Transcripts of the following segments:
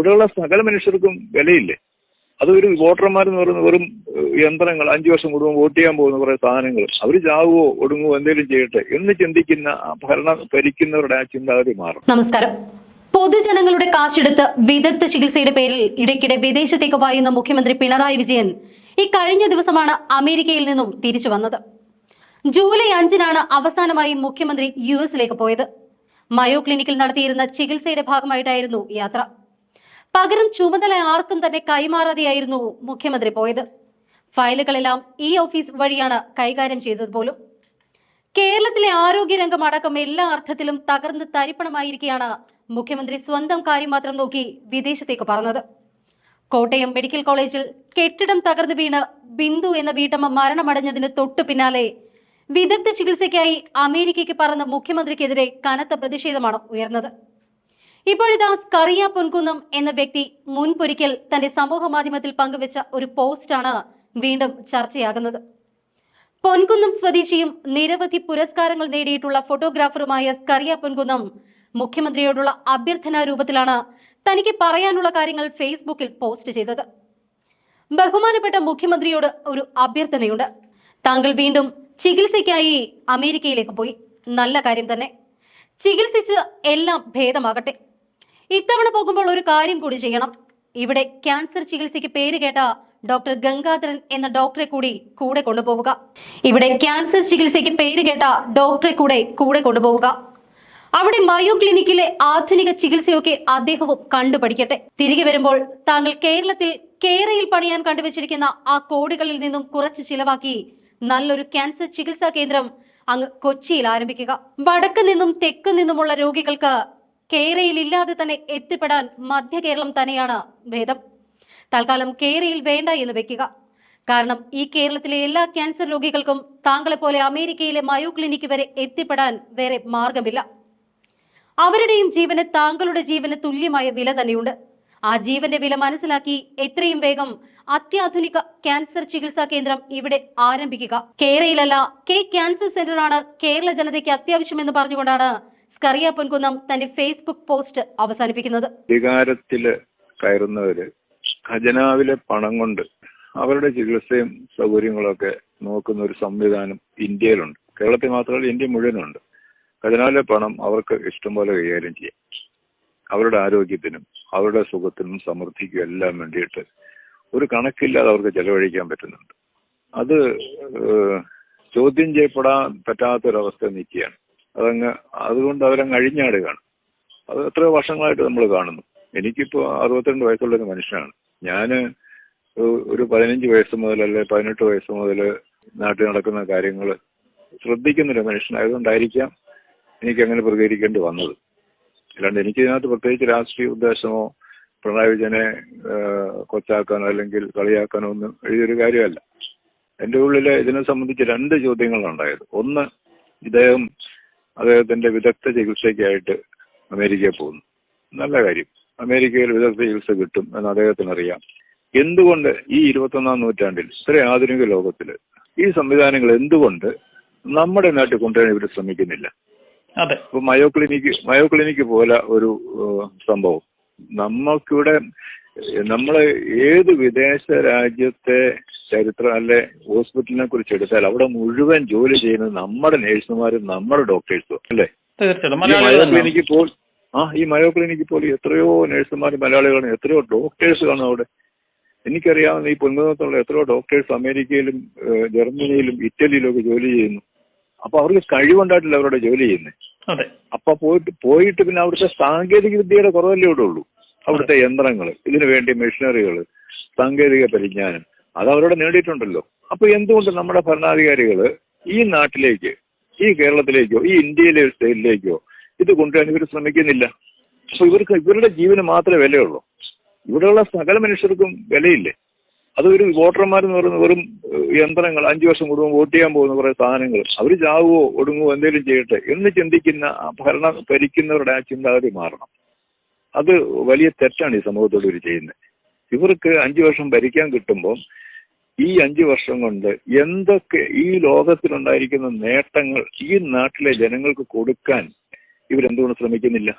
ഇവിടെയുള്ള സകല മനുഷ്യർക്കും വിലയില്ലേ? അത് ഒരു വോട്ടർമാരെന്ന് പറയുന്ന വെറും യന്ത്രങ്ങൾ അഞ്ചു വർഷം കൂടുമ്പോൾ വോട്ട് ചെയ്യാൻ പോകുന്ന കുറെ സാധനങ്ങൾ. അവർ ചാവുകയോ ഒടുങ്ങുവോ എന്തെങ്കിലും ചെയ്യട്ടെ എന്ന് ചിന്തിക്കുന്ന ഭരണം ഭരിക്കുന്നവരുടെ ആ ചിന്താഗതി മാറും. നമസ്കാരം. പൊതുജനങ്ങളുടെ കാശെടുത്ത് വിദഗ്ധ ചികിത്സയുടെ പേരിൽ ഇടയ്ക്കിടെ വിദേശത്തേക്ക് പായുന്ന മുഖ്യമന്ത്രി പിണറായി വിജയൻ ഈ കഴിഞ്ഞ ദിവസമാണ് അമേരിക്കയിൽ നിന്നും തിരിച്ചു വന്നത്. ജൂലൈ അഞ്ചിനാണ് അവസാനമായി മുഖ്യമന്ത്രി യു എസിലേക്ക് പോയത്. മയോ ക്ലിനിക്കിൽ നടത്തിയിരുന്ന ചികിത്സയുടെ ഭാഗമായിട്ടായിരുന്നു യാത്ര. പകരം ചുമതല ആർക്കും തന്നെ കൈമാറാതെയായിരുന്നു മുഖ്യമന്ത്രി പോയത്. ഫയലുകളെല്ലാം ഇ ഓഫീസ് വഴിയാണ് കൈകാര്യം ചെയ്തത് പോലും. കേരളത്തിലെ ആരോഗ്യരംഗം അടക്കം എല്ലാ അർത്ഥത്തിലും തകർന്ന് തരിപ്പണമായിരിക്കെയാണ് മുഖ്യമന്ത്രി സ്വന്തം കാര്യം മാത്രം നോക്കി വിദേശത്തേക്ക് പറഞ്ഞത് കോട്ടയം മെഡിക്കൽ കോളേജിൽ കെട്ടിടം തകർന്നു വീണ് ബിന്ദു എന്ന വീട്ടമ്മ മരണമടഞ്ഞതിന് തൊട്ടു പിന്നാലെ വിദഗ്ധ ചികിത്സയ്ക്കായി അമേരിക്കയ്ക്ക് പറഞ്ഞ മുഖ്യമന്ത്രിക്കെതിരെ കനത്ത പ്രതിഷേധമാണ് ഉയർന്നത്. ഇപ്പോഴിതാ സ്കറിയ പൊൻകുന്നം എന്ന വ്യക്തി മുൻപൊരിക്കൽ തന്റെ സമൂഹ മാധ്യമത്തിൽ പങ്കുവച്ച ഒരു പോസ്റ്റാണ് വീണ്ടും ചർച്ചയാകുന്നത്. പൊൻകുന്നം സ്വദേശിയും നിരവധി പുരസ്കാരങ്ങൾ നേടിയിട്ടുള്ള ഫോട്ടോഗ്രാഫറുമായ സ്കറിയ പൊൻകുന്നം മുഖ്യമന്ത്രിയോടുള്ള അഭ്യർത്ഥന രൂപത്തിലാണ് തനിക്ക് പറയാനുള്ള കാര്യങ്ങൾ ഫേസ്ബുക്കിൽ പോസ്റ്റ് ചെയ്തത്. ബഹുമാനപ്പെട്ട മുഖ്യമന്ത്രിയോട് ഒരു അഭ്യർത്ഥനയുണ്ട്. താങ്കൾ വീണ്ടും ചികിത്സയ്ക്കായി അമേരിക്കയിലേക്ക് പോയി. നല്ല കാര്യം തന്നെ. ചികിത്സിച്ച് എല്ലാം ഭേദമാകട്ടെ. ഇത്തവണ പോകുമ്പോൾ ഒരു കാര്യം കൂടി ചെയ്യണം. ഇവിടെ ക്യാൻസർ ചികിത്സയ്ക്ക് പേര് കേട്ട ഡോക്ടർ ഗംഗാധരൻ എന്ന ഡോക്ടറെ കൂടി കൂടെ കൊണ്ടുപോവുക. ഇവിടെ ക്യാൻസർ ചികിത്സയ്ക്ക് പേര് കേട്ട ഡോക്ടറെ കൂടെ കൂടെ കൊണ്ടുപോവുക. അവിടെ മയോ ക്ലിനിക്കിലെ ആധുനിക ചികിത്സയൊക്കെ അദ്ദേഹവും കണ്ടുപഠിക്കട്ടെ. തിരികെ വരുമ്പോൾ താങ്കൾ കേരളത്തിൽ കേരയിൽ പണിയാൻ കണ്ടുവച്ചിരിക്കുന്ന ആ കോടികളിൽ നിന്നും കുറച്ച് ചിലവാക്കി നല്ലൊരു ക്യാൻസർ ചികിത്സാ കേന്ദ്രം അങ്ങ് കൊച്ചിയിൽ ആരംഭിക്കുക. വടക്ക് നിന്നും തെക്ക് നിന്നുമുള്ള രോഗികൾക്ക് കേരയിൽ ഇല്ലാതെ തന്നെ എത്തിപ്പെടാൻ മധ്യ കേരളം തന്നെയാണ് ഭേദം. തൽക്കാലം കേരയിൽ വേണ്ട എന്ന് വെക്കുക. കാരണം ഈ കേരളത്തിലെ എല്ലാ ക്യാൻസർ രോഗികൾക്കും താങ്കളെ പോലെ അമേരിക്കയിലെ മയോ ക്ലിനിക്ക് വരെ എത്തിപ്പെടാൻ വേറെ മാർഗമില്ല. അവരുടെയും ജീവന് താങ്കളുടെ ജീവന് തുല്യമായ വില തന്നെയുണ്ട്. ആ ജീവന്റെ വില മനസ്സിലാക്കി എത്രയും വേഗം അത്യാധുനിക ക്യാൻസർ ചികിത്സാ കേന്ദ്രം ഇവിടെ ആരംഭിക്കുക. കേരളയിലല്ല കെ ക്യാൻസർ സെന്ററാണ് കേരള ജനതയ്ക്ക് അത്യാവശ്യമെന്ന് പറഞ്ഞുകൊണ്ടാണ് സ്കറിയ പൊൻകുന്നം തന്റെ ഫേസ്ബുക്ക് പോസ്റ്റ് അവസാനിപ്പിക്കുന്നത്. അധികാരത്തിൽ കയറുന്നവര് ഖജനാവിലെ പണം കൊണ്ട് അവരുടെ ചികിത്സയും സൗകര്യങ്ങളൊക്കെ നോക്കുന്ന ഒരു സംവിധാനം ഇന്ത്യയിലുണ്ട്. കേരളത്തിൽ മാത്രമല്ല ഇന്ത്യ മുഴുവനുണ്ട് ഖജനാവിലെ പണം അവർക്ക് ഇഷ്ടം പോലെ കൈകാര്യം ചെയ്യാം. അവരുടെ ആരോഗ്യത്തിനും അവരുടെ സുഖത്തിനും സമൃദ്ധിക്കും എല്ലാം വേണ്ടിയിട്ട് ഒരു കണക്കില്ലാതെ അവർക്ക് ചെലവഴിക്കാൻ പറ്റുന്നുണ്ട്. അത് ചോദ്യം ചെയ്യപ്പെടാൻ പറ്റാത്തൊരവസ്ഥ നിൽക്കുകയാണ്. അതങ്ങ് അതുകൊണ്ട് അവരങ്ങ് അഴിഞ്ഞാടുകയാണ്. അത് എത്രയോ വർഷങ്ങളായിട്ട് നമ്മൾ കാണുന്നു. എനിക്കിപ്പോ അറുപത്തിരണ്ട് വയസ്സുള്ള ഒരു മനുഷ്യനാണ്. ഞാൻ ഒരു പതിനഞ്ച് വയസ്സ് മുതൽ അല്ലെ പതിനെട്ട് വയസ്സ് മുതൽ നാട്ടിൽ നടക്കുന്ന കാര്യങ്ങൾ ശ്രദ്ധിക്കുന്നൊരു മനുഷ്യനായതുകൊണ്ടായിരിക്കാം എനിക്ക് അങ്ങനെ പ്രതികരിക്കേണ്ടി വന്നത്. അല്ലാണ്ട് എനിക്ക് ഇതിനകത്ത് പ്രത്യേകിച്ച് രാഷ്ട്രീയ ഉദ്ദേശമോ പിണറായി വിജയനെ കൊച്ചാക്കാനോ അല്ലെങ്കിൽ കളിയാക്കാനോ ഒന്നും എഴുതിയൊരു കാര്യമല്ല. എന്റെ ഉള്ളിൽ ഇതിനെ സംബന്ധിച്ച് രണ്ട് ചോദ്യങ്ങളാണ് ഉണ്ടായത്. ഒന്ന് ഇദ്ദേഹം അദ്ദേഹത്തിന്റെ വിദഗ്ധ ചികിത്സയ്ക്കായിട്ട് അമേരിക്കയിൽ പോകുന്നു. നല്ല കാര്യം. അമേരിക്കയിൽ വിദഗ്ധ ചികിത്സ കിട്ടും എന്ന് അദ്ദേഹത്തിന് അറിയാം എന്തുകൊണ്ട് ഈ ഇരുപത്തൊന്നാം നൂറ്റാണ്ടിൽ ഇത്രയും ആധുനിക ലോകത്തിൽ ഈ സംവിധാനങ്ങൾ എന്തുകൊണ്ട് നമ്മുടെ നാട്ടിൽ കൊണ്ടുവരാൻ ഇവർ ശ്രമിക്കുന്നില്ല? അതെ. ഇപ്പൊ മയോ ക്ലിനിക്ക് മയോ ക്ലിനിക്ക് പോലെ ഒരു സംഭവം. നമുക്കിവിടെ നമ്മൾ ഏത് വിദേശ രാജ്യത്തെ ചരിത്രം അല്ലെ ഹോസ്പിറ്റലിനെ കുറിച്ച് എടുത്താൽ അവിടെ മുഴുവൻ ജോലി ചെയ്യുന്നത് നമ്മുടെ നേഴ്സുമാരും നമ്മുടെ ഡോക്ടേഴ്സും അല്ലേ? മയോ. ക്ലിനിക്ക് പോൽ ആ ഈ മയോ ക്ലിനിക്ക് പോലും എത്രയോ നഴ്സുമാരും മലയാളികളും എത്രയോ ഡോക്ടേഴ്സ് കാണും അവിടെ. എനിക്കറിയാവുന്ന ഈ പൊൻകുന്നത്തുള്ള എത്രയോ ഡോക്ടേഴ്സ് അമേരിക്കയിലും ജർമ്മനിയിലും ഇറ്റലിയിലും ഒക്കെ ജോലി ചെയ്യുന്നു. അപ്പൊ അവർക്ക് കഴിവുണ്ടായിട്ടില്ല അവരുടെ ജോലി ചെയ്യുന്നത് അതെ. അപ്പൊ പോയിട്ട് പോയിട്ട് പിന്നെ അവിടുത്തെ സാങ്കേതിക വിദ്യയുടെ കുറവല്ലേ ഇവിടെ ഉള്ളൂ അവിടുത്തെ യന്ത്രങ്ങൾ ഇതിനു വേണ്ടി മെഷീനറികൾ സാങ്കേതിക പരിജ്ഞാനം. അത് അവരോട് നേടിയിട്ടുണ്ടല്ലോ. അപ്പൊ എന്തുകൊണ്ട് നമ്മുടെ ഭരണാധികാരികൾ ഈ നാട്ടിലേക്ക് ഈ കേരളത്തിലേക്കോ ഈ ഇന്ത്യയിലെ ഒരു സ്റ്റേറ്റിലേക്കോ ഇത് കൊണ്ടുവരാൻ ഇവർ ശ്രമിക്കുന്നില്ല? അപ്പൊ ഇവർക്ക് ഇവരുടെ ജീവന് മാത്രമേ വിലയുള്ളൂ. ഇവിടെയുള്ള സകല മനുഷ്യർക്കും വിലയില്ലേ? അത് ഒരു വോട്ടർമാരെന്ന് പറയുന്ന വെറും യന്ത്രങ്ങൾ അഞ്ചു വർഷം കൂടുമ്പോൾ വോട്ട് ചെയ്യാൻ പോകുന്ന കുറെ സാധനങ്ങൾ. അവർ ചാവുകയോ ഒടുങ്ങുവോ എന്തെങ്കിലും ചെയ്യട്ടെ എന്ന് ചിന്തിക്കുന്ന ഭരണം ഭരിക്കുന്നവരുടെ ആ ചിന്താഗതി മാറണം. അത് വലിയ തെറ്റാണ് ഈ സമൂഹത്തോട് ഇവർ ചെയ്യുന്നത്. ഇവർക്ക് അഞ്ചു വർഷം ഭരിക്കാൻ കിട്ടുമ്പോൾ ഈ അഞ്ചു വർഷം കൊണ്ട് എന്തൊക്കെ ഈ ലോകത്തിലുണ്ടായിരിക്കുന്ന നേട്ടങ്ങൾ ഈ നാട്ടിലെ ജനങ്ങൾക്ക് കൊടുക്കാൻ ഇവരെന്തുകൊണ്ട് ശ്രമിക്കുന്നില്ല?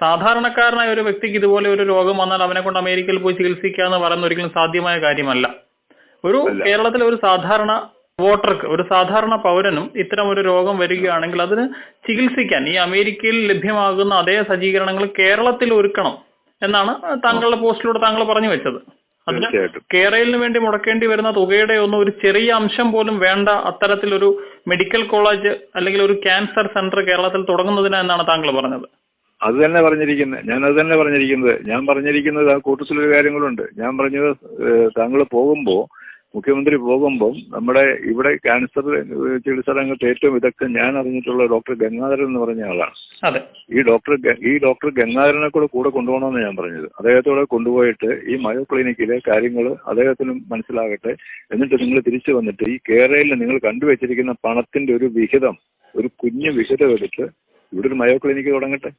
സാധാരണക്കാരനായ ഒരു വ്യക്തിക്ക് ഇതുപോലെ ഒരു രോഗം വന്നാൽ അവനെ കൊണ്ട് അമേരിക്കയിൽ പോയി ചികിത്സിക്കുക പറയുന്ന ഒരിക്കലും സാധ്യമായ കാര്യമല്ല. ഒരു കേരളത്തിലെ ഒരു സാധാരണ വോട്ടർക്ക് ഒരു സാധാരണ പൗരനും ഇത്തരം ഒരു രോഗം വരികയാണെങ്കിൽ അതിന് ചികിത്സിക്കാൻ ഈ അമേരിക്കയിൽ ലഭ്യമാകുന്ന അതേ സജ്ജീകരണങ്ങൾ കേരളത്തിൽ ഒരുക്കണം. എന്നാണ് താങ്കളുടെ പോസ്റ്റിലൂടെ താങ്കൾ പറഞ്ഞു വെച്ചത്. അതിന് കേരളിന് വേണ്ടി മുടക്കേണ്ടി വരുന്ന തുകയുടെ ഒന്നും ഒരു ചെറിയ അംശം പോലും വേണ്ട അത്തരത്തിലൊരു മെഡിക്കൽ കോളേജ് അല്ലെങ്കിൽ ഒരു ക്യാൻസർ സെന്റർ കേരളത്തിൽ തുടങ്ങുന്നതിന് എന്നാണ് താങ്കൾ പറഞ്ഞത്. അത് തന്നെ പറഞ്ഞിരിക്കുന്നത് ഞാൻ അത് തന്നെ പറഞ്ഞിരിക്കുന്നത്. ഞാൻ പറഞ്ഞിരിക്കുന്നത് ആ കൂട്ടത്തിലൊരു കാര്യങ്ങളുണ്ട്. ഞാൻ പറഞ്ഞത് താങ്കൾ പോകുമ്പോൾ മുഖ്യമന്ത്രി പോകുമ്പം നമ്മുടെ ഇവിടെ ക്യാൻസർ ചികിത്സ രംഗത്ത് ഏറ്റവും വിദഗ്ധൻ ഞാൻ അറിഞ്ഞിട്ടുള്ള ഡോക്ടർ ഗംഗാധരൻ എന്ന് പറഞ്ഞ ആളാണ്. ഈ ഡോക്ടർ ഈ ഡോക്ടർ ഗംഗാധരനെ കൂടെ കൂടെ കൊണ്ടുപോകണമെന്ന് ഞാൻ പറഞ്ഞത്. അദ്ദേഹത്തോടെ കൊണ്ടുപോയിട്ട് ഈ മയോ ക്ലിനിക്കിലെ കാര്യങ്ങൾ അദ്ദേഹത്തിന് മനസ്സിലാകട്ടെ. എന്നിട്ട് നിങ്ങൾ തിരിച്ചു വന്നിട്ട് ഈ കേരളയിൽ നിങ്ങൾ കണ്ടുവച്ചിരിക്കുന്ന പണത്തിന്റെ ഒരു വിഹിതം ഒരു കുഞ്ഞു വിഹിതം എടുത്ത് ഇവിടെ ഒരു മയോ ക്ലിനിക്ക് തുടങ്ങട്ടെ.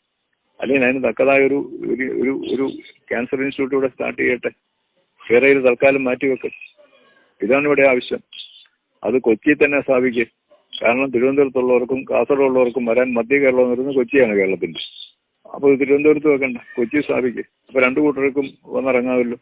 അല്ലെങ്കിൽ അതിന് തക്കതായ ഒരു ഒരു- ഒരു ക്യാൻസർ ഇൻസ്റ്റിറ്റ്യൂട്ട് ഇവിടെ സ്റ്റാർട്ട് ചെയ്യട്ടെ. കേരളയിൽ തൽക്കാലം മാറ്റിവെക്കും. ഇതാണ് ഇവിടെ ആവശ്യം. അത് കൊച്ചിയിൽ തന്നെ സ്ഥാപിക്കും. കാരണം തിരുവനന്തപുരത്തുള്ളവർക്കും കാസർഗോഡുള്ളവർക്കും വരാൻ മധ്യ കേരളം എന്ന് പറയുന്നത് കൊച്ചിയാണ് കേരളത്തിന്റെ. അപ്പോൾ തിരുവനന്തപുരത്ത് വെക്കണ്ട. കൊച്ചി സ്ഥാപിക്കുക അപ്പൊ രണ്ടു കൂട്ടർക്കും വന്നിറങ്ങാമല്ലോ.